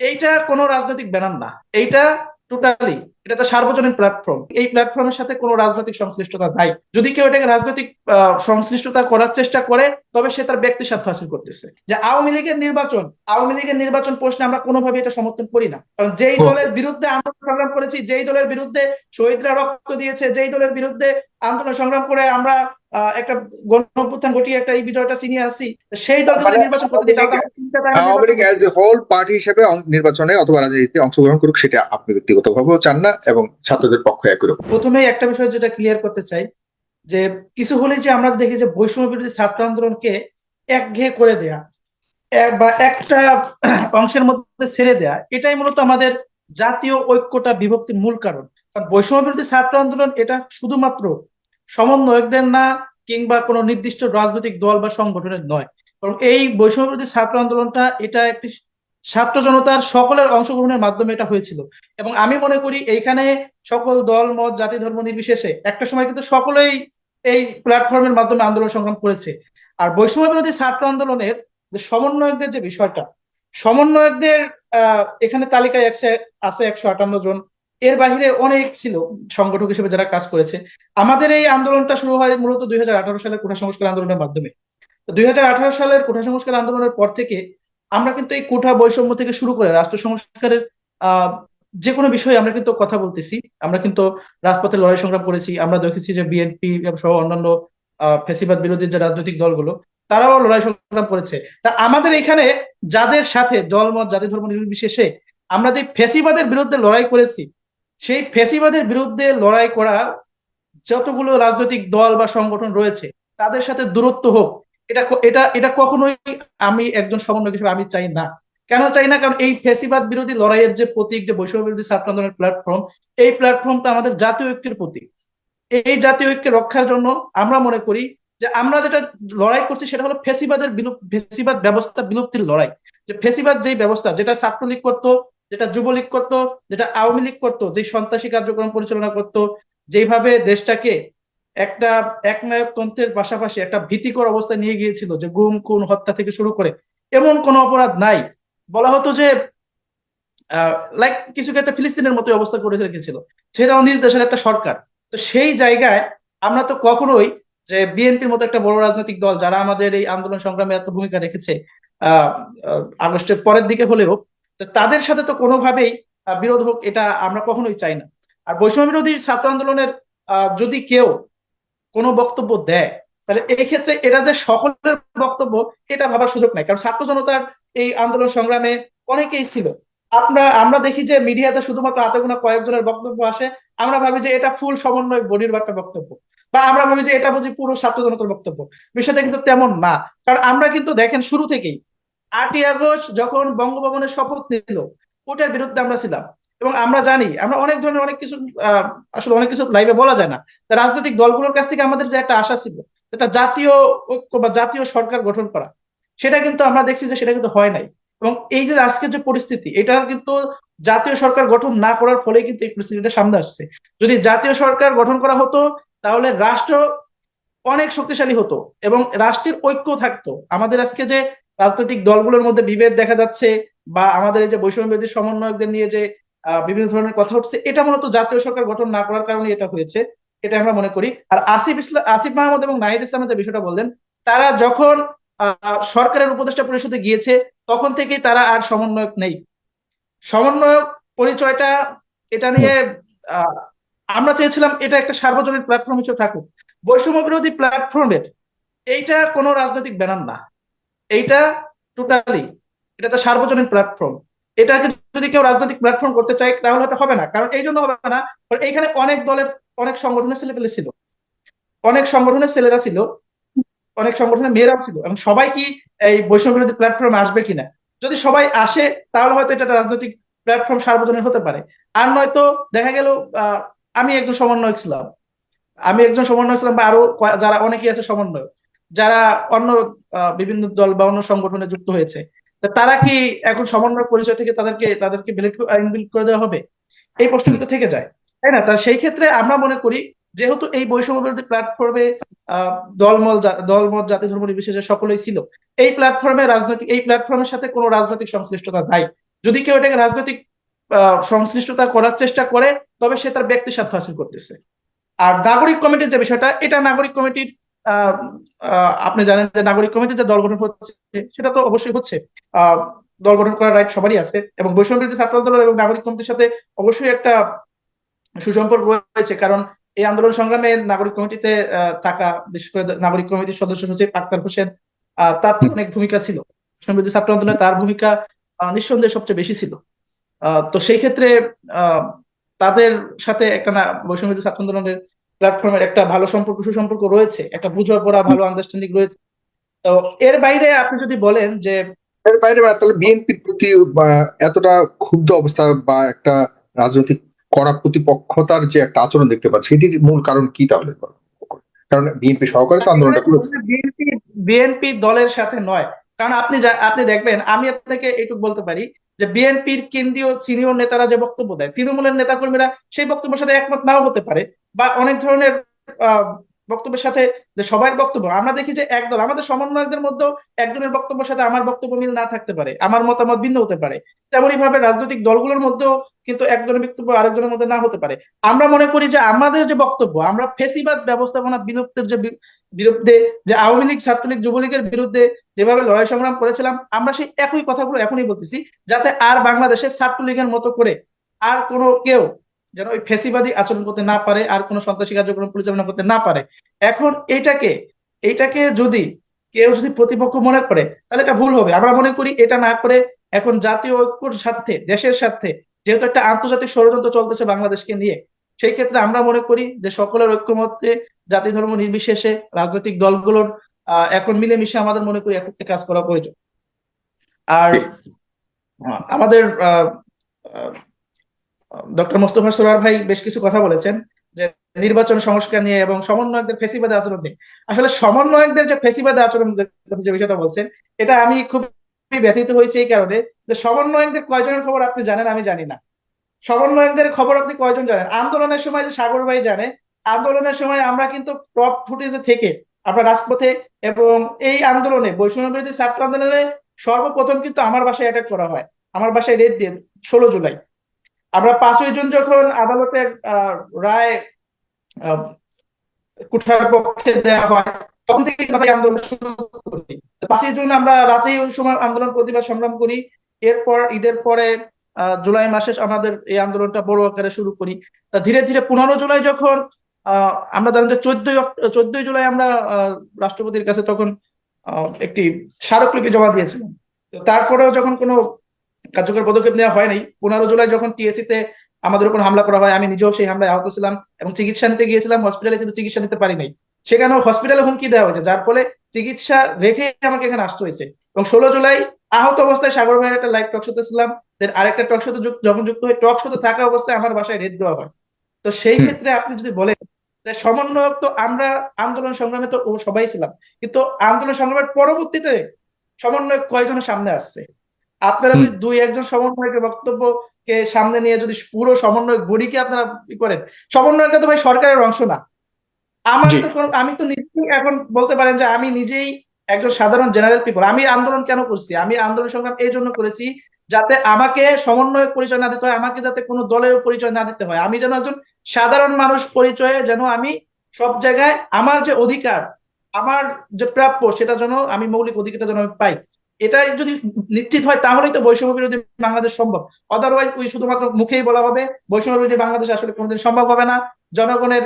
এইটা কোনো রাজনৈতিক ব্যানার না। এইটা টোটালি এটা তো সার্বজনীন প্ল্যাটফর্ম এই প্ল্যাটফর্মের সাথে কোনো রাজনৈতিক সংশ্লিষ্টতা নাই। যদি কেউ এটাকে রাজনৈতিক সংশ্লিষ্টতা করার চেষ্টা করে তবে সে তার ব্যক্তি স্বার্থ হাসিল করতেছে। যে আওয়ামী লীগের নির্বাচন আওয়ামী লীগের নির্বাচন প্রশ্নে আমরা কোনোভাবে এটা সমর্থন করি না। কারণ যেই দলের বিরুদ্ধে আন্দোলন সংগ্রাম করেছি যেই দলের বিরুদ্ধে শহীদরা রক্ত দিয়েছে যেই দলের বিরুদ্ধে আন্দোলন সংগ্রাম করে আমরা একটা গণঅভ্যুত্থান ঘটিয়ে একটা এই বিজয়টা চিনিয়ে আসছি সেই দল মানে নির্বাচন করতে Awami League as a whole party হিসেবে নির্বাচনে অথবা রাজনীতিতে অংশগ্রহণ করুক সেটা আপনি ব্যক্তিগতভাবেও চান না এবং ছাত্রদের পক্ষে একই রকম। প্রথমেই একটা বিষয় যেটা ক্লিয়ার করতে চাই যে কিছু হলে যে আমরা দেখি যে বৈষম্য বিরোধী ছাত্র আন্দোলনকে একঘেয়ে করে দেয়া এক- বা একটা অংশের মধ্যে ছেড়ে দেয়া এটাই মূলত আমাদের জাতীয় ঐক্যটা বিভক্তির মূল কারণ। কারণ বৈষম্য বিরোধী ছাত্র আন্দোলন এটা শুধুমাত্র সমন্বয়কদের না কিংবা কোনো নির্দিষ্ট রাজনৈতিক দল বা সংগঠনের নয়। কারণ এই বৈষম্য বিরোধী ছাত্র আন্দোলনটা এটা একটি ছাত্র জনতার সকলের অংশগ্রহণের মাধ্যমে এটা হয়েছিল। এবং আমি মনে করি এইখানে সকল দল, মত, জাতি, ধর্ম নির্বিশেষে একটা সময় কিন্তু সকলেই এই প্ল্যাটফর্মের মাধ্যমে আন্দোলন সংগ্রাম করেছে। আর বৈষম্য বিরোধী ছাত্র আন্দোলনের যে সমন্বয়কদের যে বিষয়টা, সমন্বয়কদের এখানে তালিকায় একশো, আছে একশো আটান্ন জন। এর বাহিরে অনেক ছিল সংগঠক হিসেবে যারা কাজ করেছে। আমাদের এই আন্দোলনটা শুরু হয় মূলত দুই সালের কোঠা সংস্কার আন্দোলনের মাধ্যমে। দুই হাজার আঠারো সালের কোঠা সংস্কার আন্দোলনের পর থেকে আমরা কিন্তু এই কোঠা বৈষম্য থেকে শুরু করে রাষ্ট্র সংস্কারের যে কোনো বিষয়ে আমরা কিন্তু কথা বলতেছি। আমরা কিন্তু রাজপথে লড়াই সংগ্রাম করেছি। আমরা দেখেছি যে বিএনপি সহ অন্যান্য আহ, ফ্যাসিবাদ বিরোধী যে রাজনৈতিক দলগুলো তারাও লড়াই সংগ্রাম করেছে। তা আমাদের এখানে যাদের সাথে দলমত জাতি ধর্ম নির্বিশেষে আমরা যে ফেসিবাদের বিরুদ্ধে লড়াই করেছি সেই ফ্যাসিবাদের বিরুদ্ধে লড়াই করা যতগুলো রাজনৈতিক দল বা সংগঠন রয়েছে, তাদের সাথে দূরত্ব হোক, এটা এটা এটা কখনোই আমি একজন সমন্বয়ক হিসেবে আমি চাই না। কেন চাই না? কারণ এই ফেসিবাদ বিরোধী লড়াইয়ের যে প্রতীক, যে বৈষম্য বিরোধী ছাত্র আন্দোলনের প্ল্যাটফর্ম এই প্ল্যাটফর্মটা আমাদের জাতীয় ঐক্যের প্রতীক। এই জাতীয় ঐক্যের রক্ষার জন্য আমরা মনে করি যে আমরা যেটা লড়াই করছি সেটা হলো ফেসিবাদের বিলুপ ফেসিবাদ ব্যবস্থা বিলুপ্তির লড়াই। যে ফেসিবাদ যেই ব্যবস্থা, যেটা ছাত্রলীগ করতো যেটা যুবলীগ করত, যেটা আওয়ামী লীগ করতো যে সন্ত্রাসী কার্যক্রম পরিচালনা করতো যেভাবে দেশটাকে একটা একনায়কতন্ত্রের পাশাপাশি একটা ভীতিকর অবস্থায় নিয়ে গিয়েছিল যে গুম, খুন, হত্যা থেকে শুরু করে এমন কোনো অপরাধ নাই। বলা হতো যে লাইক কিছু ক্ষেত্রে ফিলিস্তিনের মতো অবস্থা করে রেখেছিল। সেটাও নিজ দেশের একটা সরকার। তো সেই জায়গায় আমরা তো কখনোই যে বিএনপির মতো একটা বড় রাজনৈতিক দল যারা আমাদের এই আন্দোলন সংগ্রামে এত ভূমিকা রেখেছে আগস্টের পরের দিকে হলেও তো তাদের সাথে তো কোনোভাবেই বিরোধ হোক, এটা আমরা কখনোই চাই না। আর বৈষম্য বিরোধী ছাত্র আন্দোলনের যদি কেউ কোনো বক্তব্য দেয়, তাহলে এই ক্ষেত্রে এটা যে সকলের বক্তব্য, এটা ভাবার সুযোগ নাই। কারণ ছাত্র জনতার এই আন্দোলন সংগ্রামে অনেকেই ছিল। আমরা আমরা দেখি যে মিডিয়াতে শুধুমাত্র হাতে গোনা কয়েকজনের বক্তব্য আসে। আমরা ভাবি যে এটা ফুল সমন্বয় বডির একটা বক্তব্য। বা আমরা ভাবি যে এটা বুঝি পুরো ছাত্র জনতার বক্তব্য। বিষয়টা কিন্তু তেমন না। কারণ আমরা কিন্তু দেখেন শুরু থেকেই আটই আগস্ট যখন বঙ্গভবনের শপথ নিল, ওটার বিরুদ্ধে আমরা ছিলাম। এবং আমরা জানি, আমরা অনেক ধরনের অনেক কিছু আসলে অনেক কিছু লাইভে বলা যায় না। রাজনৈতিক দলগুলোর কাছ থেকে আমাদের যে একটা আশা ছিল একটা জাতীয় ঐক্য বা জাতীয় সরকার গঠন করা, সেটা কিন্তু আমরা দেখছি যে সেটা কিন্তু হয় নাই। এবং এই যে আজকের যে পরিস্থিতি, এটার কিন্তু জাতীয় সরকার গঠন না করার ফলে কিন্তু এই পরিস্থিতিটা সামনে আসছে। যদি জাতীয় সরকার গঠন করা হতো, তাহলে রাষ্ট্র অনেক শক্তিশালী হতো এবং রাষ্ট্রের ঐক্য থাকতো। আমাদের আজকে যে রাজনৈতিক দলগুলোর মধ্যে বিভেদ দেখা যাচ্ছে বা আমাদের এই যে বৈষম্য বিরোধী সমন্বয়কদের নিয়ে যে বিভিন্ন ধরনের কথা উঠছে, এটা মূলত জাতীয় সরকার গঠন না করার কারণে এটা হয়েছে এটা আমরা মনে করি। আর আসিফ ইসলাম আসিফ মাহমুদ এবং নাহিদ ইসলামের যে বিষয়টা বললেন, তারা যখন সরকারের উপদেষ্টা পরিষদে গিয়েছে, তখন থেকেই তারা আর সমন্বয়ক নেই। সমন্বয়ক পরিচয়টা, এটা নিয়ে আমরা চেয়েছিলাম এটা একটা সার্বজনীন প্ল্যাটফর্ম হিসেবে থাকুক। বৈষম্য বিরোধী প্ল্যাটফর্মের এইটা কোনো রাজনৈতিক ব্যানার না। এইটা টোটালি এটা তো সার্বজনীন প্ল্যাটফর্ম এটাকে যদি কেউ রাজনৈতিক প্ল্যাটফর্ম করতে চায়, তাহলে এটা হবে না। কারণ এই জন্য হবে না এইখানে অনেক দলের, অনেক সংগঠনের ছেলেপেলে ছিল। অনেক সংগঠনের ছেলেরা ছিল, অনেক সংগঠনের মেয়েরাও ছিল। এবং সবাই কি এই বৈষম্য বিরোধী প্ল্যাটফর্মে আসবে কিনা? যদি সবাই আসে, তাহলে হয়তো এটা রাজনৈতিক প্ল্যাটফর্ম সার্বজনীন হতে পারে। আর নয়তো দেখা গেল আমি একজন সমন্বয়ক ছিলাম। আমি একজন সমন্বয় ছিলাম বা আরও যারা অনেকেই আছে সমন্বয়ক। যারা অন্য বিভিন্ন দল বা অন্য সংগঠনে যুক্ত হয়েছে তারা কি এখন সমন্বয় পরিচয় থেকে তাদেরকে তাদেরকে বিলুপ্ত করে দেওয়া হবে? এই প্রশ্ন কিন্তু থেকে যায়, তাই না? তা সেই ক্ষেত্রে আমরা মনে করি, যেহেতু এই বৈষম্য বিরোধী প্ল্যাটফর্মে দলমল দলমত জাতি ধর্ম নির্বিশেষে সকলেই ছিল, এই প্ল্যাটফর্মে রাজনৈতিক, এই প্ল্যাটফর্মের সাথে কোনো রাজনৈতিক সংশ্লিষ্টতা নাই। যদি কেউ এটাকে রাজনৈতিক সংশ্লিষ্টতা করার চেষ্টা করে, তবে সে তার ব্যক্তি স্বার্থ হাসিল করতেছে। আর নাগরিক কমিটির যে বিষয়টা, এটা নাগরিক কমিটির আপনি জানেন যে নাগরিক কমিটির যে দল গঠন হচ্ছে, সেটা তো অবশ্যই হচ্ছে। দল গঠন করার রাইট সবারই আছে এবং বৈষম্য বিরোধী ছাত্র আন্দোলন এবং নাগরিক কমিটির সাথে অবশ্যই একটা সুসম্পর্ক রয়েছে, কারণ এই আন্দোলন সংগ্রামে নাগরিক কমিটিতে থাকা, বিশেষ করে নাগরিক কমিটির সদস্য সচিব আক্তার হোসেন তার অনেক ভূমিকা ছিল। বিরোধী ছাত্র আন্দোলনে তার ভূমিকা নিঃসন্দেহে সবচেয়ে বেশি ছিল। তো সেই ক্ষেত্রে তাদের সাথে একটা না বৈষম্য ছাত্র আন্দোলনের প্ল্যাটফর্মের একটা ভালো সম্পর্ক সুসম্পর্ক রয়েছে একটা বুঝার পড়া ভালো আন্ডারস্ট্যান্ডিং রয়েছে। তো এর বাইরে আপনি যদি বলেন যে এর বাইরে তাহলে বিএনপির প্রতি এতটা ক্ষুব্ধ অবস্থা বা একটা রাজনৈতিক কড়া প্রতিপক্ষতার যে একটা আচরণ দেখতে পাচ্ছি এটির মূল কারণ কি তাহলে? কারণ বিএনপি সহকারে তো আন্দোলনটা করেছে। বিএনপি বিএনপি দলের সাথে নয়। কারণ আপনি আপনি দেখবেন আমি আপনাকে এইটুকু বলতে পারি যে বিএনপির কেন্দ্রীয় সিনিয়র নেতারা যে বক্তব্য দেয়, তৃণমূলের নেতাকর্মীরা সেই বক্তব্যের সাথে একমত নাও হতে পারে বা অনেক ধরনের বক্তব্যের সাথে যে সবার বক্তব্য, আমরা দেখি যে একদল আমাদের সমন্বয়কদের মধ্যেও একজনের বক্তব্যের সাথে আমার বক্তব্য মিল না থাকতে পারে, আমার মতামত ভিন্ন হতে পারে। তেমনই ভাবে রাজনৈতিক দলগুলোর মধ্যেও কিন্তু একজনের বক্তব্য আরেকজনের মধ্যে না হতে পারে। আমরা মনে করি যে আমাদের যে বক্তব্য, আমরা ফেসিবাদ ব্যবস্থাপনা বিলুপ্তের যে বিরুদ্ধে যে আওয়ামী লীগ, ছাত্রলীগ, যুবলীগের বিরুদ্ধে যেভাবে লড়াই সংগ্রাম করেছিলাম, আমরা সেই একই কথাগুলো এখনই বলতেছি, যাতে আর বাংলাদেশে ছাত্রলীগের মতো করে আর কোনো কেউ যেন ওই ফেসিবাদী আচরণ করতে না পারে আর কোনো সন্ত্রাসী কার্যক্রম পরিচালনা করতে না পারে। এখন এটাকে এইটাকে যদি কেউ যদি প্রতিপক্ষ মনে করে, তাহলে এটা ভুল হবে। আমরা মনে করি এটা না করে এখন জাতীয় ঐক্যর স্বার্থে, দেশের স্বার্থে যেহেতু একটা আন্তর্জাতিক ষড়যন্ত্র চলতেছে বাংলাদেশকে নিয়ে, সেই ক্ষেত্রে আমরা মনে করি যে সকলের ঐক্যমত্যে জাতি, ধর্ম নির্বিশেষে রাজনৈতিক দলগুলোর এখন মিলেমিশে আমাদের মনে করি একত্রে কাজ করা প্রয়োজন। আর আমাদের ডক্টর মোস্তফা সরোয়ার ভাই বেশ কিছু কথা বলেছেন যে নির্বাচন সংস্কার নিয়ে এবং সমন্বয়কদের ফেসিবাদে আচরণ নিয়ে। আসলে সমন্বয়কদের যে ফেসিবাদে আচরণ যে বিষয়টা বলছেন, এটা আমি খুবই ব্যথিত হয়েছি এই কারণে যে সমন্বয়কদের কয়জনের খবর আপনি জানেন আমি জানি না। সমন্বয়কদের খবর আপনি কয়জন জানেন? আন্দোলনের সময় যে সাগর ভাই জানে, আন্দোলনের সময় আমরা কিন্তু টপ ফুটেজে থেকে আমরা রাজপথে এবং এই আন্দোলনে বৈষম্য বিরোধী ছাত্র আন্দোলনে সর্বপ্রথম কিন্তু আমার বাসায় অ্যাটাক করা হয়। আমার বাসায় রেড দিয়ে, ষোলো জুলাই। আমরা পাঁচই জুন যখন আদালতের রায় কুঠার পক্ষে দেওয়া হয়, তখন থেকে আন্দোলন শুরু করি। পাঁচই জুন আমরা রাতেই ওই সময় আন্দোলন, প্রতিবাদ, সংগ্রাম করি। এরপর, ঈদের পরে জুলাই মাসে আমাদের এই আন্দোলনটা বড় আকারে শুরু করি। তা ধীরে ধীরে পনেরো জুলাই যখন আমরা জানেন যে চোদ্দই চোদ্দই জুলাই আমরা রাষ্ট্রপতির কাছে তখন একটি স্মারকলিপি জমা দিয়েছিলাম। তারপরেও যখন কোনো কার্যকর পদক্ষেপ নেওয়া হয় নাই। পনেরো জুলাই যখন টিএসসি তে আমাদের উপর হামলা করা হয় আমি নিজেও সেই হামলায় আহত ছিলাম এবং চিকিৎসা নিতে গিয়েছিলাম হসপিটালে কিন্তু চিকিৎসা নিতে পারি নাই। সেখানেও হসপিটালে হুমকি দেওয়া হয়েছে যার ফলে চিকিৎসা রেখে আমাকে এখানে আসতে হয়েছে। এবং ষোলো জুলাই আহত অবস্থায় সাগর ভাইয়ের একটা লাইভ টক শোতে ছিলাম দেন আরেকটা টক শোতে যখন যুক্ত হয়ে টক শোতে থাকা অবস্থায় আমার বাসায় রেড দেওয়া হয়। তো সেই ক্ষেত্রে আপনি যদি বলেন যে সমন্বয়ক তো আমরা আন্দোলন সংগ্রামে তো সবাই ছিলাম কিন্তু আন্দোলন সংগ্রামের পরবর্তীতে সমন্বয়ক কয়জনের সামনে আসছে? আপনারা যদি দুই একজন সমন্বয়কের বক্তব্যকে সামনে নিয়ে যদি পুরো সমন্বয় বডিকে আপনারা করেন সমন্বয়কটা তো ভাই সরকারের অংশ না। আমার তো আমি তো নিজেই এখন বলতে পারেন যে আমি নিজেই একজন সাধারণ জেনারেল পিপল। আমি আন্দোলন কেন করছি? আমি আন্দোলন সংগ্রাম এই জন্য করেছি যাতে আমাকে সমন্বয়ক পরিচয় না দিতে হয় আমাকে যাতে কোনো দলের পরিচয় না দিতে হয়। আমি যেন একজন সাধারণ মানুষ পরিচয়ে যেন আমি সব জায়গায় আমার যে অধিকার আমার যে প্রাপ্য সেটা যেন আমি মৌলিক অধিকারটা যেন আমি পাই। এটাই যদি নিশ্চিত হয় তাহলেই তো বৈষম্য বিরোধী বাংলাদেশ সম্ভব। আদারওয়াইজ ওই শুধুমাত্র মুখেই বলা হবে বৈষম্য বিরোধী বাংলাদেশ আসলে কোনোদিন সম্ভব হবে না। জনগণের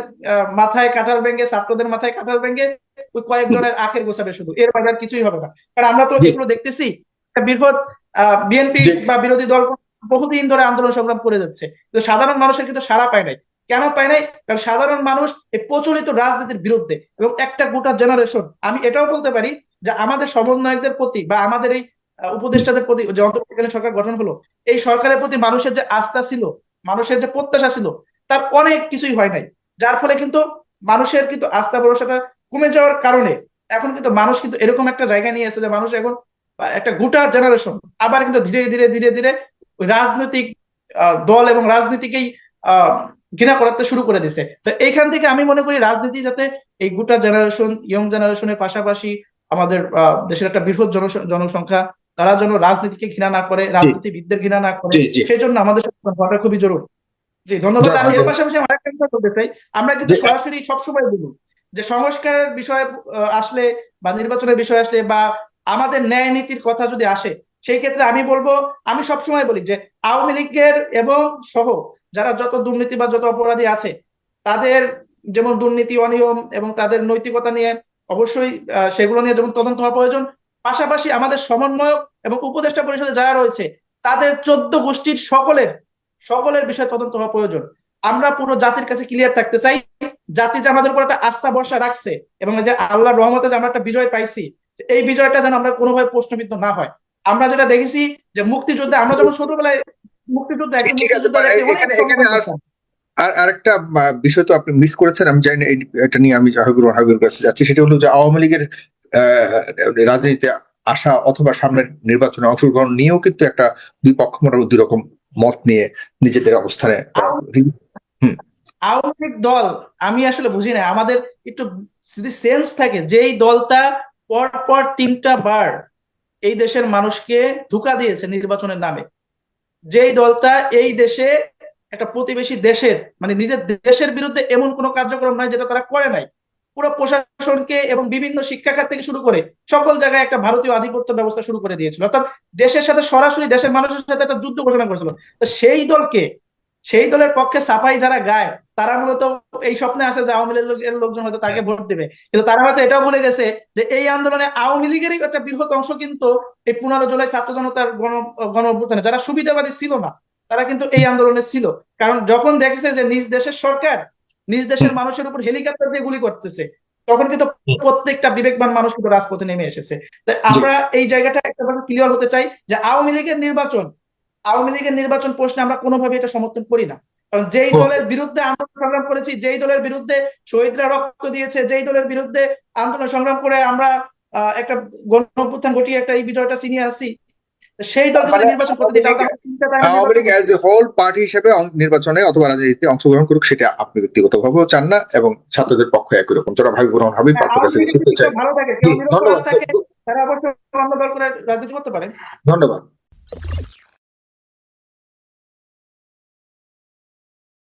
মাথায় কাঁঠাল ভেঙে ছাত্রদের মাথায় কাঁঠাল ভেঙে ওই কয়েকজনের আখের গোছাবে শুধু। এর বাইরে কিছুই হবে না। কারণ আমরা তো। এগুলো দেখতেছি একটা বৃহৎ বিএনপি বা বিরোধী দল বহুদিন ধরে আন্দোলন সংগ্রাম করে যাচ্ছে। তো সাধারণ মানুষের কিন্তু সাড়া পায় নাই। কেন পায় নাই? কারণ সাধারণ মানুষ এই প্রচলিত রাজনীতির বিরুদ্ধে এবং একটা গোটা জেনারেশন আমি এটাও বলতে পারি যে আমাদের সমন্বয়কদের প্রতি বা আমাদের এই উপদেষ্টাদের প্রতি যে অন্তর্বর্তীকালীন সরকার গঠন হলো, এই সরকারের প্রতি মানুষের যে আস্থা ছিল, মানুষের যে প্রত্যাশা ছিল, তার অনেক কিছুই হয় নাই। যার ফলে কিন্তু মানুষের কিন্তু আস্থা ভরসাটা কমে যাওয়ার কারণে এখন কিন্তু মানুষ কিন্তু এরকম একটা জায়গায় নিয়ে এসেছে মানুষ এখন একটা গোটা জেনারেশন আবার কিন্তু ধীরে ধীরে ধীরে ধীরে রাজনৈতিক দল এবং রাজনীতিকেই ঘৃণা করাতে শুরু করে দিছে তো এইখান থেকে আমি মনে করি রাজনীতি যাতে এই গোটা জেনারেশন ইয়ং জেনারেশনের পাশাপাশি আমাদের আহ, দেশের একটা বৃহৎ জনসংখ্যা তারা যেন রাজনীতিকে ঘৃণা না করে রাজনীতিবিদদের ঘৃণা না করে সেই জন্য আমাদের সচেতন হওয়াটা খুবই জরুরি। জি ধন্যবাদ। আমি এর পাশাপাশি আমি আরেকটা কথা বলতে চাই। আমরা কিন্তু সরাসরি সবসময় বলি যে সংস্কারের বিষয়ে আসলে বা নির্বাচনের বিষয় আসলে বা আমাদের ন্যায় নীতির কথা যদি আসে সেই ক্ষেত্রে আমি বলব আমি সবসময় বলি যে আওয়ামী লীগের এবং সহ যারা যত দুর্নীতি বা যত অপরাধী আছে তাদের যেমন দুর্নীতি অনিয়ম এবং তাদের নৈতিকতা নিয়ে অবশ্যই সেগুলো নিয়ে যেমন তদন্ত হওয়া প্রয়োজন। পাশাপাশি আমাদের সমন্বয়ক এবং উপদেষ্টা পরিষদে যারা রয়েছে তাদের চোদ্দ গোষ্ঠীর সকলের সকলের বিষয়ে তদন্ত হওয়া প্রয়োজন। আমরা পুরো জাতির কাছে ক্লিয়ার থাকতে চাই জাতি যে আমাদের উপর একটা আস্থা ভরসা রাখছে এবং যে আল্লাহ রহমতে যে আমরা একটা বিজয় পাইছি এই বিজয়টা যেন আমরা কোনোভাবে প্রশ্নবিদ্ধ না হয়। আমরা যেটা দেখেছি যে মুক্তিযুদ্ধে আমরা যখন ছোটবেলায় মুক্তিযুদ্ধ আর- আর আরেকটা বিষয় তো আপনি মিস করেছেন আমি জানি এটা নিয়ে আমি রহমান হাবিবুর কাছে যাচ্ছি সেটা হলো যে আওয়ামী লীগের রাজনীতিতে আসা অথবা সামনের নির্বাচনে অংশগ্রহণ নিয়েও কিন্তু একটা দুই পক্ষ মোটামুটি দুই রকম মত নিয়ে নিজেদের অবস্থানে আওয়ামী লীগ দল আমি আসলে বুঝি না আমাদের একটু যদি সেন্স থাকে যেই দলটা পর পর তিনটা বার এই দেশের মানুষকে ধোঁকা দিয়েছে নির্বাচনের নামে যেই দলটা এই দেশে একটা প্রতিবেশী দেশের মানে নিজের দেশের বিরুদ্ধে এমন কোনো কার্যক্রম নয় যেটা তারা করে নাই। পুরো প্রশাসনকে এবং বিভিন্ন শিক্ষা খাত থেকে শুরু করে সকল জায়গায় একটা ভারতীয় আধিপত্য ব্যবস্থা শুরু করে দিয়েছিল। অর্থাৎ দেশের সাথে সরাসরি, দেশের মানুষের সাথে একটা যুদ্ধ ঘোষণা করেছিল। তো সেই দলকে, সেই দলের পক্ষে সাফাই যারা গায়, তারা মূলত এই স্বপ্নে আসে যে আওয়ামী লীগের লোকজন হয়তো তাকে ভোট দেবে। কিন্তু তারা হয়তো এটাও বলে গেছে যে এই আন্দোলনে আওয়ামী লীগেরই একটা বৃহৎ অংশ কিন্তু এই পনেরো জুলাই ছাত্র জনতার গণ গণ অভ্যুত্থানে যারা সুবিধাবাদী ছিল না তারা কিন্তু এই আন্দোলনে ছিল। কারণ যখন দেখেছে যে নিজ দেশের সরকার নিজ দেশের মানুষের উপর হেলিকপ্টার দিয়ে গুলি করতেছে তখন কিন্তু প্রত্যেকটা বিবেকবান মানুষ কিন্তু রাজপথে নেমে এসেছে। তাই আমরা এই জায়গাটা একটা ক্লিয়ার হতে চাই যে আওয়ামী লীগের নির্বাচন আওয়ামী লীগের নির্বাচন প্রশ্নে আমরা কোনোভাবে এটা সমর্থন করি না। কারণ যেই দলের বিরুদ্ধে আন্দোলন সংগ্রাম করেছি যেই দলের বিরুদ্ধে শহীদরা রক্ত দিয়েছে যেই দলের বিরুদ্ধে আন্দোলন সংগ্রাম করে আমরা আহ, একটা গণ অভ্যুত্থান ঘটিয়ে একটা এই বিজয়টা ছিনিয়ে আসছি তো সেই দল মানে নির্বাচন করতে দিই, তাহলে আমরা চিন্তাটা আগে Awami League as a whole party হিসেবে নির্বাচনে অথবা রাজনীতিতে অংশগ্রহণ করুক সেটা আপনি চান না এবং ছাত্রদের পক্ষে একই রকম। হ্যাঁ, ধন্যবাদ।